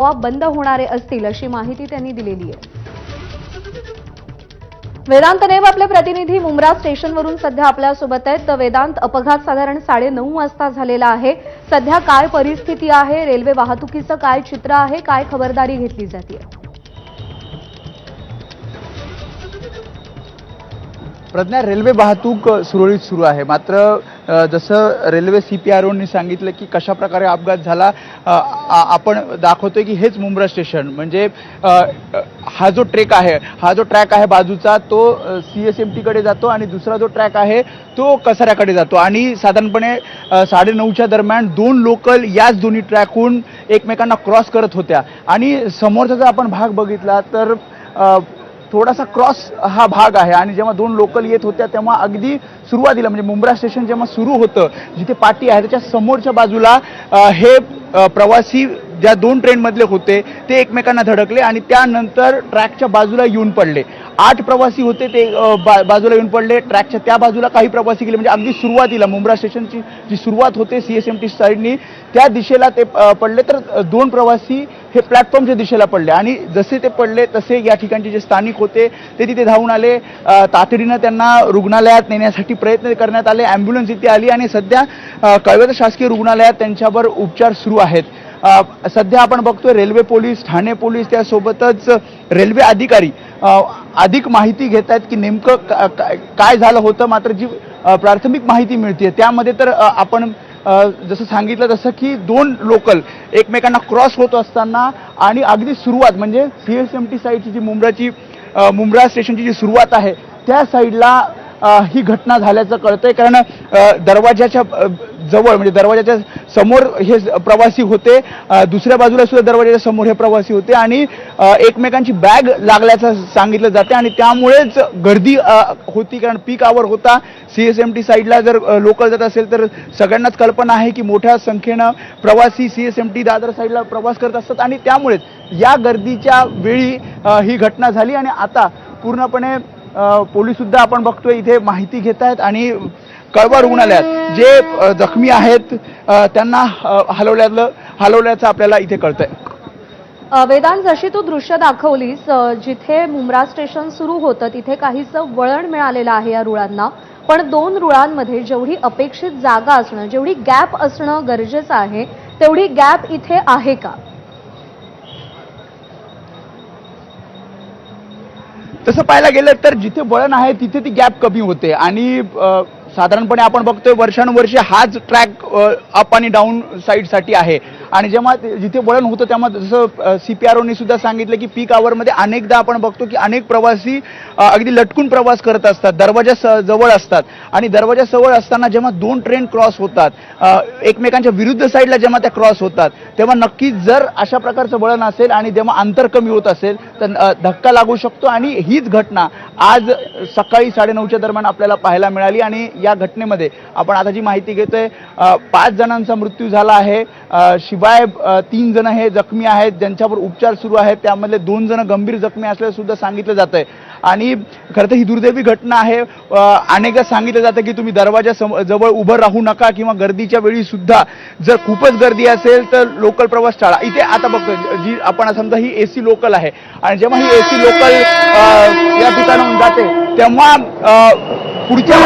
आपोआप बंद होणारे असतील अशी माहिती त्यांनी दिलेली आहे. वेदांत नेब आपले प्रतिनिधी मुंब्रा स्टेशनवरून सध्या आपल्यासोबत आहेत. तर वेदांत अपघात साधारण साडेनऊ वाजता झालेला आहे. सध्या काय परिस्थिती आहे? रेल्वे वाहतुकीचं काय चित्र आहे? काय खबरदारी घेतली जाते प्रज्ञा रेल्वे वाहतूक सुरळीत सुरू आहे. मात्र जसं रेल्वे सी पी आर ओनी सांगितलं की कशा प्रकारे अपघात झाला आपण दाखवतोय की हेच मुंब्रा स्टेशन. म्हणजे हा जो ट्रेक आहे हा जो ट्रॅक आहे बाजूचा तो सी एस एम टीकडे जातो आणि दुसरा जो ट्रॅक आहे तो कसाऱ्याकडे जातो. आणि साधारणपणे साडेनऊच्या दरम्यान दोन लोकल याच दोन्ही ट्रॅकहून एकमेकांना क्रॉस करत होत्या. आणि समोरचा जर आपण भाग बघितला तर थोडासा क्रॉस हा भाग आहे. आणि जेव्हा दोन लोकल येत होत्या तेव्हा अगदी सुरुवातीला म्हणजे मुंब्रा स्टेशन जेव्हा सुरू होतं जिथे पाटी आहे त्याच्या समोरच्या बाजूला हे प्रवासी ज्या दोन ट्रेनमधले होते ते एकमेकांना धडकले आणि त्यानंतर ट्रॅकच्या बाजूला येऊन पडले. आठ प्रवासी होते ते बा- बाजूला येऊन पडले. ट्रॅकच्या त्या बाजूला काही प्रवासी गेले. म्हणजे अगदी सुरुवातीला मुंब्रा स्टेशनची जी सुरुवात होते सी एस एम टी साईडनी त्या दिशेला ते पडले. तर दोन प्रवासी हे प्लॅटफॉर्मच्या दिशेला पडले. आणि जसे ते पडले तसे या ठिकाणचे जे स्थानिक होते ते तिथे धावून आले. तातडीनं त्यांना रुग्णालयात नेण्यासाठी प्रयत्न करण्यात आले. ॲम्ब्युलन्स इथे आली आणि सध्या अ, शासकीय रुग्णालयात त्यांच्यावर उपचार सुरू आहेत. सध्या आपण बघतोय रेल्वे पोलीस ठाणे पोलीस त्यासोबतच रेल्वे अधिकारी अधिक माहिती घेत आहेत की नेमकं का- काय झालं होतं. मात्र जी प्राथमिक माहिती मिळते त्यामध्ये तर आपण जसं सांगितलं तसं की दोन लोकल एकमेकांना क्रॉस होत असताना आणि अगदी सुरुवात म्हणजे सी एस एम टी साईडची जी मुंब्राची मुंब्रा स्टेशनची जी सुरुवात आहे त्या साईडला ही घटना झाल्याचं कळतंय. कारण दरवाजाच्या जवळ म्हणजे दरवाजाच्या समोर हे प्रवासी होते. दुसऱ्या बाजूला सुद्धा दरवाजाच्या समोर हे प्रवासी होते आणि एकमेकांची बॅग लागल्याचं सांगितलं जाते आणि त्यामुळेच गर्दी होती. कारण पीक आवर होता. सी एस एम टी साईडला जर लोकल जात असेल तर सगळ्यांनाच कल्पना आहे की मोठ्या संख्येनं प्रवासी C S M T Dadar साईडला प्रवास करत असतात आणि त्यामुळेच या गर्दीच्या वेळी ही घटना झाली आणि आता पूर्णपणे पोलीससुद्धा पोलीस सुद्धा आपण बघतोय इथे माहिती घेत आहेत आणि कळवा रुग्णालयात जे जखमी आहेत त्यांना अ, हलवल्याचं आपल्याला इथे कळतंय. वेदांत जशी तू दृश्य दाखवलीस जिथे मुंब्रा स्टेशन सुरू होतं तिथे काहीसं वळण मिळालेलं आहे या रुळांना. पण दोन रुळांमध्ये जेवढी अपेक्षित जागा असणं जेवढी गॅप असणं गरजेचं आहे तेवढी गॅप इथे आहे का? तसं पाहायला गेलं तर जिथे वळण आहे तिथे ती गॅप कमी होते. आणि साधारणपणे आपण बघतोय वर्षानुवर्षे हाच ट्रॅक अप आणि डाऊन साईडसाठी आहे. आणि जेव्हा जिथे वळण होतं तेव्हा जसं सी पी आर ओनी सुद्धा सांगितलं की पीक आवरमध्ये अनेकदा आपण बघतो की अनेक प्रवासी अगदी लटकून प्रवास करत असतात. दरवाजा स- जवळ असतात. आणि दरवाजा जवळ असताना जेव्हा दोन ट्रेन क्रॉस होतात एकमेकांच्या विरुद्ध साईडला जेव्हा त्या क्रॉस होतात तेव्हा नक्कीच जर अशा प्रकारचं वळण असेल आणि जेव्हा अंतर कमी होत असेल तर धक्का लागू शकतो आणि हीच घटना आज सकाळी साडेनऊच्या दरम्यान आपल्याला पाहायला मिळाली. आणि या घटनेमध्ये आपण आता जी माहिती घेतोय पाच जणांचा मृत्यू झाला आहे. शिव शिवाय तीन जण हे जखमी आहेत ज्यांच्यावर उपचार सुरू आहेत त्यामधले दोन जण गंभीर जखमी असल्याचं सुद्धा सांगितलं जात आहे आणि खरं तर ही दुर्दैवी घटना आहे. अनेकदा सांगितलं जातं की तुम्ही दरवाजा सम- जवळ उभं राहू नका किंवा गर्दीच्या वेळी सुद्धा जर खूपच गर्दी असेल तर लोकल प्रवास टाळा. इथे आता बघतो जी आपण समजा ही एसी लोकल आहे. आणि जेव्हा ही एसी लोकल या ठिकाणाहून जाते तेव्हा पुढच्या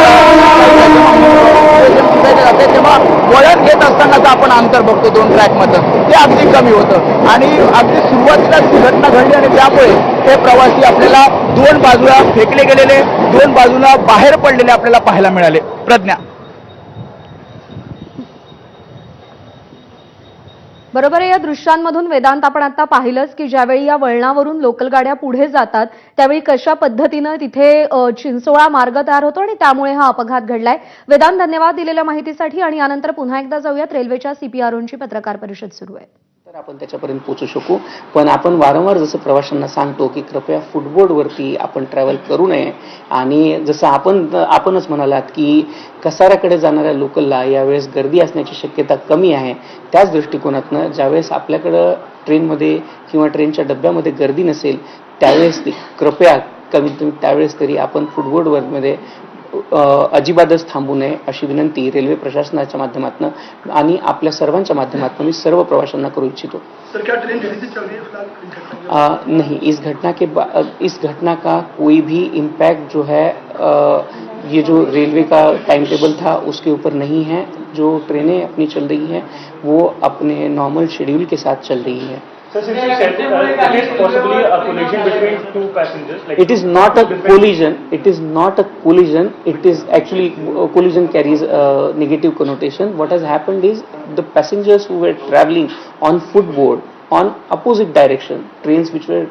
जाते तेव्हा वळण घेत असतानाच आपण अंतर बघतो दोन ट्रॅकमधलं ते अगदी कमी होतं. आणि अगदी सुरुवातीलाच ही घटना घडली आणि त्यामुळे हे प्रवासी आपल्याला दोन बाजूला फेकले गेलेले दोन बाजूला बाहेर पडलेले आपल्याला पाहायला मिळाले. प्रज्ञा. बरोबर आहे या दृश्यांमधून वेदांत आपण आता पाहिलंच की ज्यावेळी या वळणावरून लोकल गाड्या पुढे जातात त्यावेळी कशा पद्धतीनं तिथे चिंचोळा मार्ग तयार होतो आणि त्यामुळे हा अपघात घडलाय. वेदांत धन्यवाद दिलेल्या माहितीसाठी आणि यानंतर पुन्हा एकदा जाऊयात. रेल्वेच्या सीपीआरओंची पत्रकार परिषद सुरू आहे. तर आपण त्याच्यापर्यंत पोचू शकू. पण आपण वारंवार जसं प्रवाशांना सांगतो की कृपया फुटबोर्डवरती आपण ट्रॅव्हल करू नये. आणि जसं आपण आपणच म्हणालात की कसाऱ्याकडे जाणाऱ्या लोकलला यावेळेस गर्दी असण्याची शक्यता कमी आहे. त्याच दृष्टिकोनातनं ज्यावेळेस आपल्याकडं ट्रेनमध्ये किंवा ट्रेनच्या डब्यामध्ये गर्दी नसेल त्यावेळेस कृपया कमीत कमी त्यावेळेस तरी आपण फुटबोर्डवरमध्ये अजिबातच थांबू नये अशी विनंती रेल्वे प्रशासनाच्या माध्यमातून आणि आपल्या सर्वांच्या माध्यमातून मी सर्व प्रवाशांना करू इच्छितो. नहीं इस घटना के इस घटना का कोई भी इम्पैक्ट जो है आ, ये जो रेलवे का टाइम टेबल था उसके ऊपर नहीं है। जो ट्रेनें अपनी चल रही हैं वो अपने नॉर्मल शेड्यूल के साथ चल रही है। It is not a collision it is not a collision it is actually collision carries negative connotation what has happened is the passengers who travelling on foot board on opposite direction train which were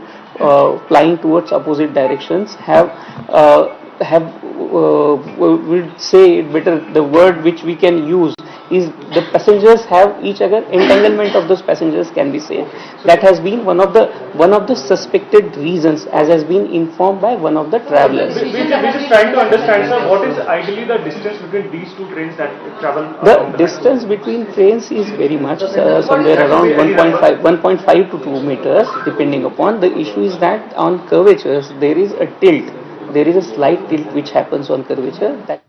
flying towards opposite direction have uh, we'll say it better. The word which we can use is the passengers have each other entanglement of those passengers can be said. That has been one of the one of the suspected reasons, as has been informed by one of the travelers. we, we, we're just trying to understand, sir, what is ideally the distance between these two trains that travel The line? distance between trains is very much uh, somewhere around 1.5 1.5 to 2 meters depending upon. The issue is that on curvatures there is a tilt. There is a slight tilt which happens on curvature that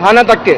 थाना तक के